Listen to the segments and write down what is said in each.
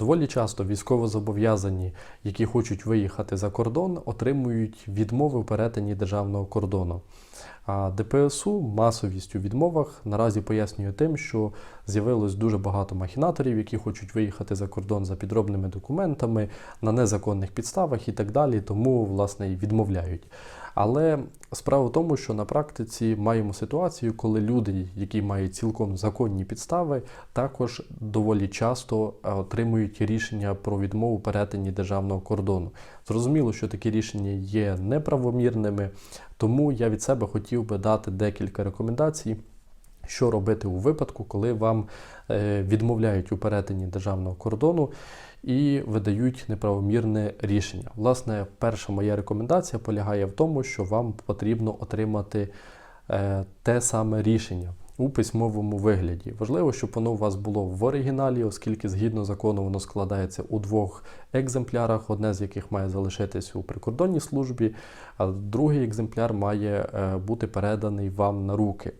Доволі часто військовозобов'язані, які хочуть виїхати за кордон, отримують відмови в перетині державного кордону. А ДПСУ масовість у відмовах наразі пояснює тим, що з'явилось дуже багато махінаторів, які хочуть виїхати за кордон за підробними документами на незаконних підставах і так далі, тому власне і відмовляють. Але справа в тому, що на практиці маємо ситуацію, коли люди, які мають цілком законні підстави, також доволі часто е, отримують рішення про відмову перетині державного кордону. Зрозуміло, що такі рішення є неправомірними, тому я від себе хотів би дати декілька рекомендацій. Що робити у випадку, коли вам е, відмовляють у перетині державного кордону і видають неправомірне рішення? Власне, перша моя рекомендація полягає в тому, що вам потрібно отримати е, те саме рішення у письмовому вигляді. Важливо, щоб воно у вас було в оригіналі, оскільки згідно закону воно складається у двох екземплярах, одне з яких має залишитись у прикордонній службі, а другий екземпляр має е, бути переданий вам на руки.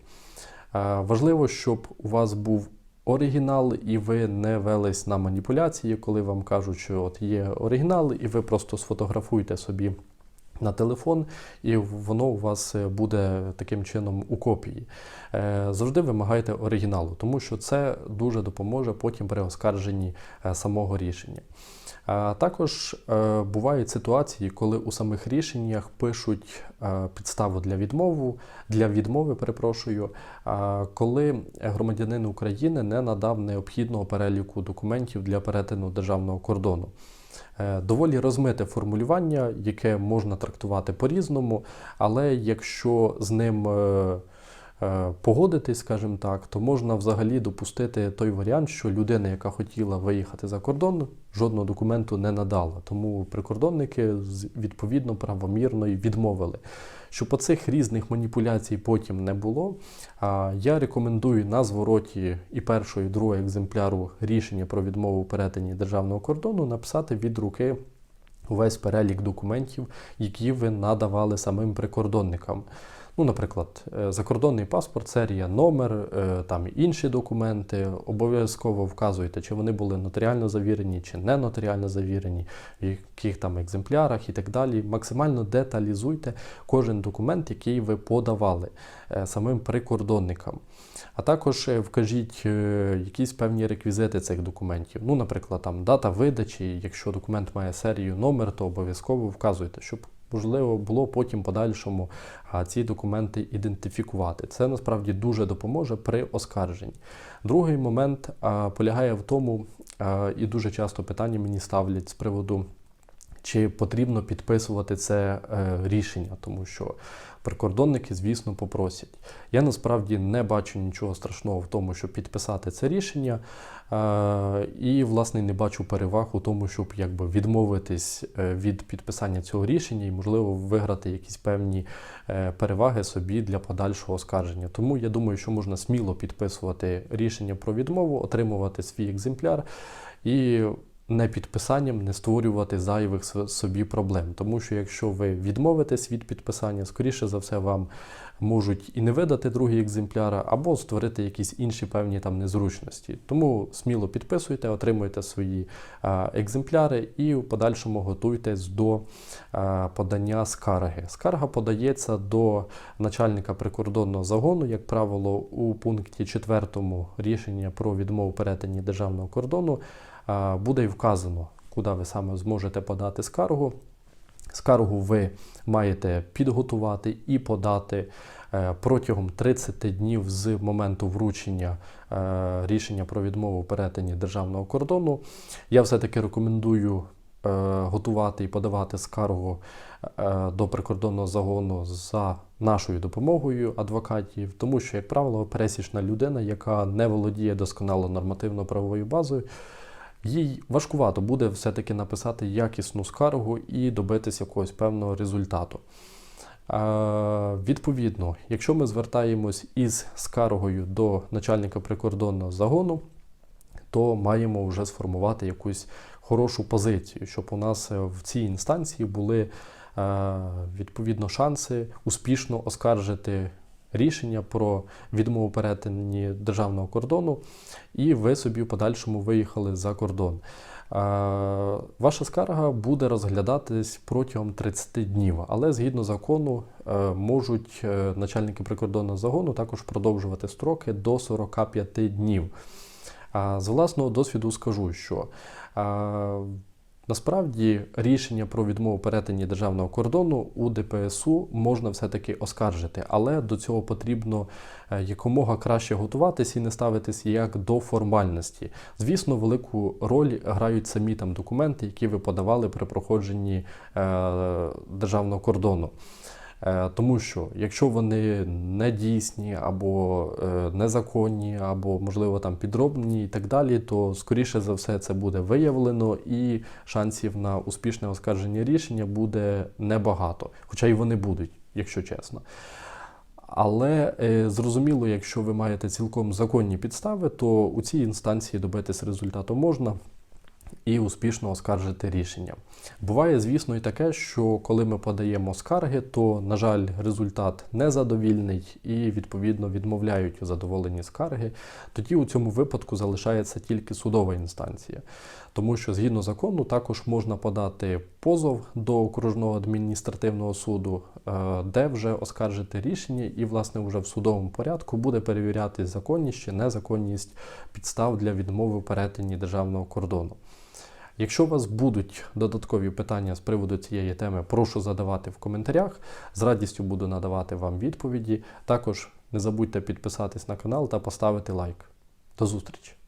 Важливо, щоб у вас був оригінал, і ви не велись на маніпуляції, коли вам кажуть, що от є оригінал, і ви просто сфотографуєте собі. На телефон, і воно у вас е, буде таким чином у копії. Е, Завжди вимагайте оригіналу, тому що це дуже допоможе потім при оскарженні е, самого рішення. Також е, бувають ситуації, коли у самих рішеннях пишуть е, підставу для відмови, для відмови, перепрошую, а коли громадянин України не надав необхідного переліку документів для перетину державного кордону. Е, Доволі розмите формулювання, яке можна трактувати по-різному, але якщо з ним е, е, погодитись, скажімо так, то можна взагалі допустити той варіант, що людина, яка хотіла виїхати за кордон, жодного документу не надала. Тому прикордонники відповідно правомірно відмовили. Щоб оцих різних маніпуляцій потім не було, я рекомендую на звороті і першого, і другого екземпляру рішення про відмову у перетині державного кордону написати від руки увесь перелік документів, які ви надавали самим прикордонникам. Ну, наприклад, е, закордонний паспорт, серія, номер, е, там інші документи. Обов'язково вказуйте, чи вони були нотаріально завірені, чи не нотаріально завірені, в яких там екземплярах і так далі. Максимально деталізуйте кожен документ, який ви подавали е, самим прикордонникам. А також вкажіть якісь певні реквізити цих документів. Ну, наприклад, там дата видачі. Якщо документ має серію номер, то обов'язково вказуйте, щоб можливо було потім подальшому ці документи ідентифікувати. Це насправді дуже допоможе при оскарженні. Другий момент полягає в тому, і дуже часто питання мені ставлять з приводу. Чи потрібно підписувати це е, рішення, тому що прикордонники, звісно, попросять. Я насправді не бачу нічого страшного в тому, щоб підписати це рішення, е, і, власне, не бачу переваг у тому, щоб якби відмовитись е, від підписання цього рішення і, можливо, виграти якісь певні переваги собі для подальшого оскарження. Тому я думаю, що можна сміло підписувати рішення про відмову, отримувати свій екземпляр і не підписанням не створювати зайвих собі проблем. Тому що якщо ви відмовитесь від підписання, скоріше за все вам можуть і не видати другий екземпляр, або створити якісь інші певні там незручності. Тому сміло підписуйте, отримуйте свої екземпляри і в подальшому готуйтесь до подання скарги. Скарга подається до начальника прикордонного загону, як правило, у пункті 4 рішення про відмову перетині державного кордону буде й вказано, куди ви саме зможете подати скаргу. Скаргу ви маєте підготувати і подати е, протягом 30 днів з моменту вручення е, рішення про відмову у перетині державного кордону. Я все-таки рекомендую е, готувати і подавати скаргу до прикордонного загону за нашою допомогою адвокатів, тому що, як правило, пересічна людина, яка не володіє досконало нормативно-правовою базою, їй важкувато буде все-таки написати якісну скаргу і добитися якогось певного результату. Е, Відповідно, якщо ми звертаємось із скаргою до начальника прикордонного загону, то маємо вже сформувати якусь хорошу позицію, щоб у нас е, в цій інстанції були е, відповідно шанси успішно оскаржити рішення про відмову перетині державного кордону, і ви собі в подальшому виїхали за кордон. Ваша скарга буде розглядатись протягом 30 днів, але згідно закону е, можуть е, начальники прикордонного загону також продовжувати строки до 45 днів. З власного досвіду скажу, що насправді рішення про відмову перетині державного кордону у ДПСУ можна все-таки оскаржити, але до цього потрібно е, якомога краще готуватись і не ставитись як до формальності. Звісно, велику роль грають самі там документи, які ви подавали при проходженні е, державного кордону. Е, Тому що якщо вони не дійсні або е, незаконні, або можливо там підробні і так далі, то скоріше за все це буде виявлено, і шансів на успішне оскарження рішення буде небагато, хоча й вони будуть, якщо чесно. Але е, зрозуміло, якщо ви маєте цілком законні підстави, то у цій інстанції добитись результату можна і успішно оскаржити рішення. Буває, звісно, і таке, що коли ми подаємо скарги, то, на жаль, результат незадовільний і, відповідно, відмовляють у задоволенні скарги. Тоді у цьому випадку залишається тільки судова інстанція. Тому що згідно закону також можна подати позов до окружного адміністративного суду, е, де вже оскаржити рішення, і, власне, вже в судовому порядку буде перевіряти законність чи незаконність підстав для відмови перетині державного кордону. Якщо у вас будуть додаткові питання з приводу цієї теми, прошу задавати в коментарях. З радістю буду надавати вам відповіді. Також не забудьте підписатись на канал та поставити лайк. До зустрічі!